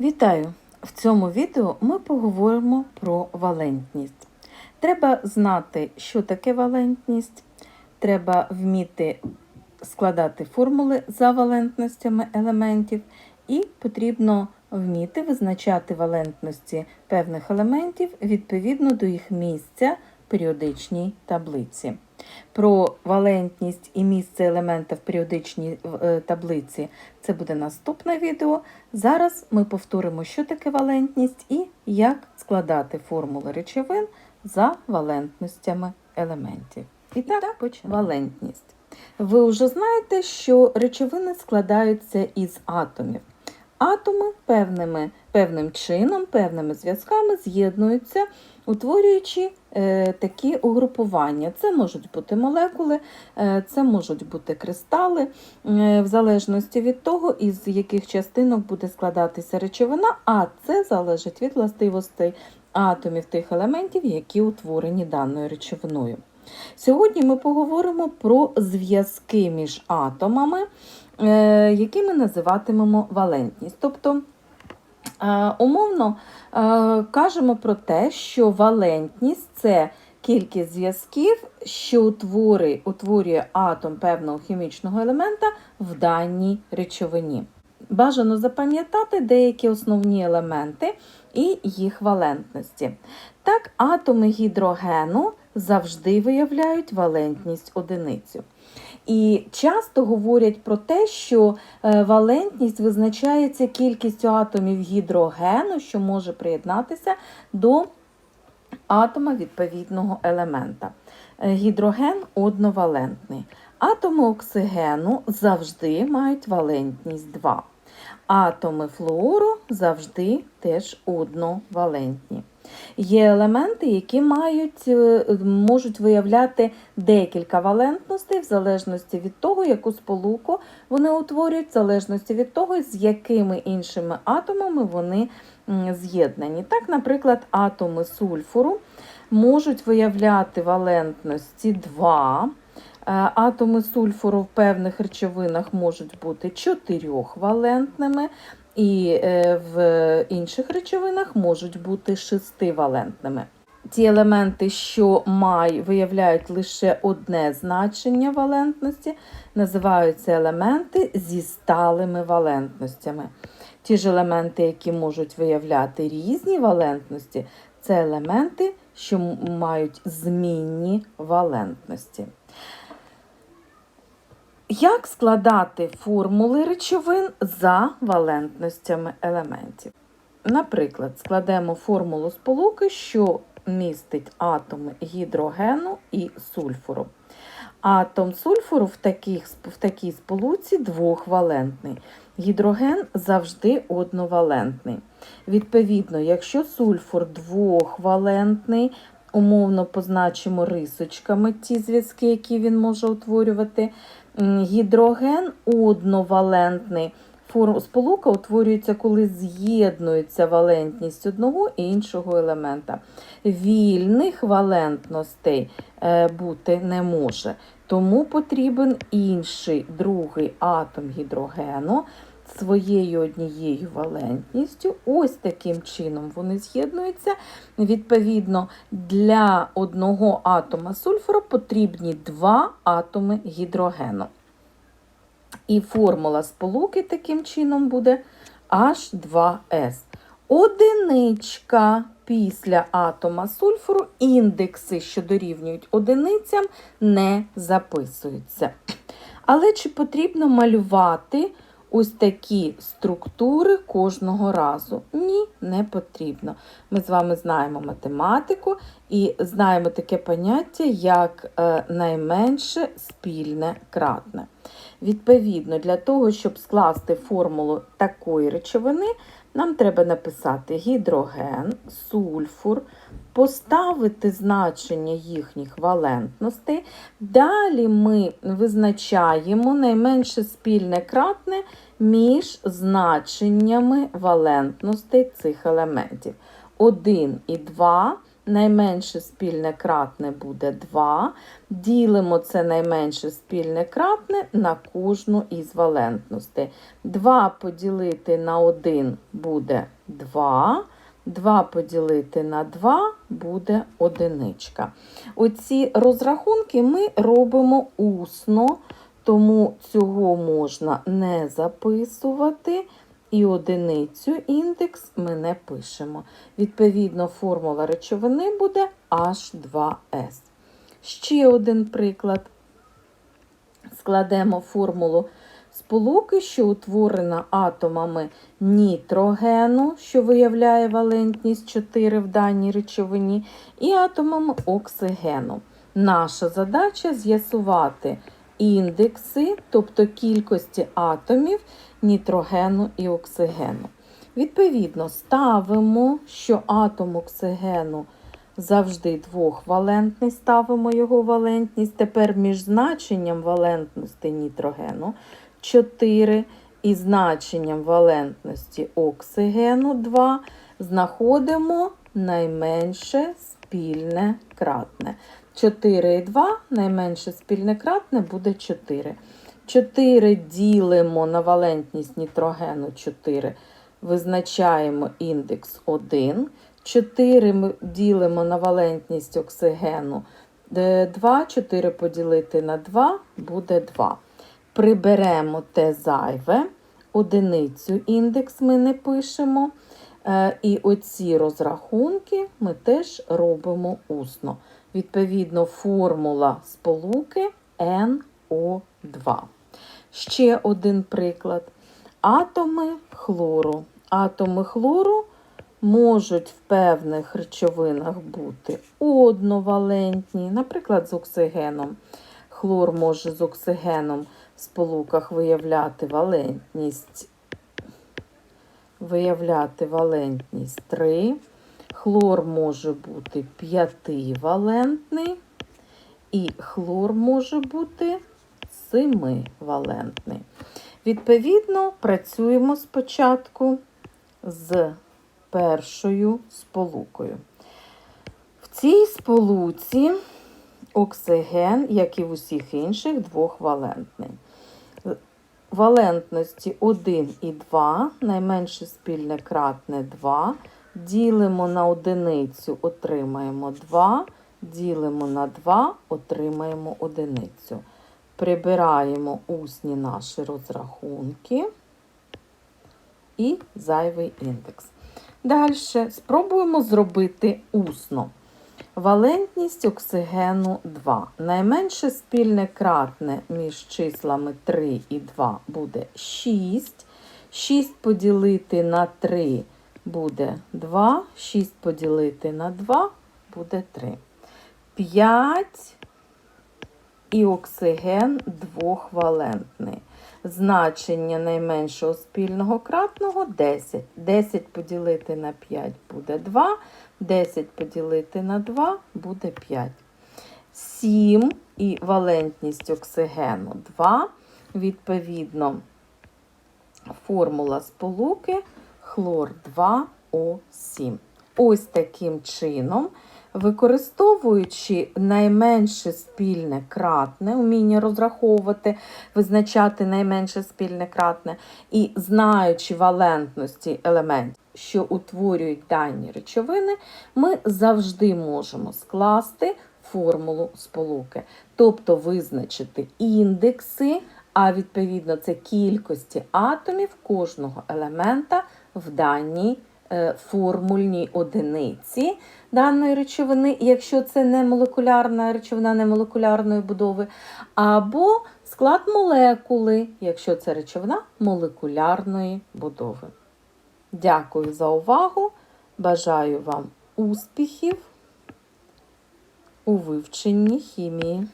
Вітаю! В цьому відео ми поговоримо про валентність. Треба знати, що таке валентність, треба вміти складати формули за валентностями елементів, і потрібно вміти визначати валентності певних елементів відповідно до їх місця в періодичній таблиці. Про валентність і місце елемента в періодичній е, таблиці це буде наступне відео. Зараз ми повторимо, що таке валентність і як складати формули речовин за валентностями елементів. І так, почнемо. Валентність. Ви вже знаєте, що речовини складаються із атомів. Атоми певними, певним чином, певними зв'язками з'єднуються, утворюючи е, такі угрупування. Це можуть бути молекули, е, це можуть бути кристали, е, в залежності від того, із яких частинок буде складатися речовина, а це залежить від властивостей атомів тих елементів, які утворені даною речовиною. Сьогодні ми поговоримо про зв'язки між атомами, е, які ми називатимемо валентність. Тобто, умовно е, кажемо про те, що валентність це кількість зв'язків, що утворює, утворює атом певного хімічного елемента в даній речовині. Бажано запам'ятати деякі основні елементи і їх валентності. Так, атоми гідрогену завжди виявляють валентність одиницю. І часто говорять про те, що е, валентність визначається кількістю атомів гідрогену, що може приєднатися до атома відповідного елемента. Е, Гідроген одновалентний. Атоми оксигену завжди мають валентність 2. Атоми флуору завжди теж одновалентні. Є елементи, які мають, е, можуть виявляти декілька валентностей в залежності від того, яку сполуку вони утворюють, в залежності від того, з якими іншими атомами вони з'єднані. Так, наприклад, атоми сульфуру можуть виявляти валентності 2. Е, атоми сульфуру в певних речовинах можуть бути чотирьохвалентними, і е, в інших речовинах можуть бути шестивалентними. Ті елементи, що май, виявляють лише одне значення валентності, називаються елементи зі сталими валентностями. Ті ж елементи, які можуть виявляти різні валентності, це елементи, що мають змінні валентності. Як складати формули речовин за валентностями елементів? Наприклад, складемо формулу сполуки, що містить атоми гідрогену і сульфуру. Атом сульфуру в, таких, в такій сполуці двохвалентний. Гідроген завжди одновалентний. Відповідно, якщо сульфур двохвалентний, умовно позначимо рисочками ті зв'язки, які він може утворювати. Гідроген одновалентний. Сполука утворюється, коли з'єднується валентність одного і іншого елемента. Вільних валентностей е, бути не може. Тому потрібен інший другий атом гідрогену своєю однією валентністю. Ось таким чином вони з'єднуються. Відповідно, для одного атома сульфуру потрібні два атоми гідрогену. І формула сполуки таким чином буде H2S. Одиничка після атома сульфуру, індекси, що дорівнюють одиницям, не записуються. Але чи потрібно малювати ось такі структури кожного разу? Ні, не потрібно. Ми з вами знаємо математику і знаємо таке поняття, як е, найменше спільне кратне. Відповідно, для того, щоб скласти формулу такої речовини, нам треба написати гідроген, сульфур, поставити значення їхніх валентностей. Далі ми визначаємо найменше спільне кратне між значеннями валентностей цих елементів. 1 і 2 найменше спільне кратне буде 2. Ділимо це найменше спільне кратне на кожну із валентностей. 2 поділити на 1 буде 2. 2 поділити на 2 буде одиничка. Оці розрахунки ми робимо усно, тому цього можна не записувати. І одиницю індекс ми не пишемо. Відповідно, формула речовини буде H2S. Ще один приклад. Складемо формулу сполуки, що утворена атомами нітрогену, що виявляє валентність 4 в даній речовині, і атомами оксигену. Наша задача з'ясувати індекси, тобто кількості атомів нітрогену і оксигену. Відповідно, ставимо, що атом оксигену завжди двохвалентний, ставимо його валентність. Тепер між значенням валентності нітрогену 4 і значенням валентності оксигену 2 знаходимо найменше спільне кратне. 4 і 2 найменше спільне кратне буде 4. 4 ділимо на валентність нітрогену 4, визначаємо індекс 1. 4 ми ділимо на валентність оксигену 2, 4 поділити на 2 буде 2. Приберемо те зайве, одиницю індекс ми не пишемо. Е, І оці розрахунки ми теж робимо усно. Відповідно, формула сполуки NO2. Ще один приклад. Атоми хлору. Атоми хлору можуть в певних речовинах бути одновалентні, наприклад, з оксигеном. Хлор може з оксигеном сполуках виявляти валентність, виявляти валентність 3. Хлор може бути п'ятивалентний, і хлор може бути семивалентний. Відповідно, працюємо спочатку з першою сполукою. В цій сполуці оксиген, як і в усіх інших, двохвалентний. Валентності 1 і 2, найменше спільне кратне 2. Ділимо на одиницю, отримаємо 2. Ділимо на 2, отримаємо одиницю. Прибираємо усні наші розрахунки і зайвий індекс. Далі спробуємо зробити усно. Валентність оксигену 2. Найменше спільне кратне між числами 3 і 2 буде 6. 6 поділити на 3 буде 2. 6 поділити на 2 буде 3. 5 і оксиген двохвалентний. Значення найменшого спільного кратного 10. 10 поділити на 5 буде 2. 10 поділити на 2 буде 5. 7 і валентність оксигену 2. Відповідно, формула сполуки хлор 2О7. Ось таким чином. Використовуючи найменше спільне кратне, вміння розраховувати, визначати найменше спільне кратне, і знаючи валентності елементів, що утворюють дані речовини, ми завжди можемо скласти формулу сполуки, тобто визначити індекси, а відповідно це кількості атомів кожного елемента в даній е, формульній одиниці даної речовини, якщо це не молекулярна речовина, не молекулярної будови, або склад молекули, якщо це речовина молекулярної будови. Дякую за увагу. Бажаю вам успіхів у вивченні хімії.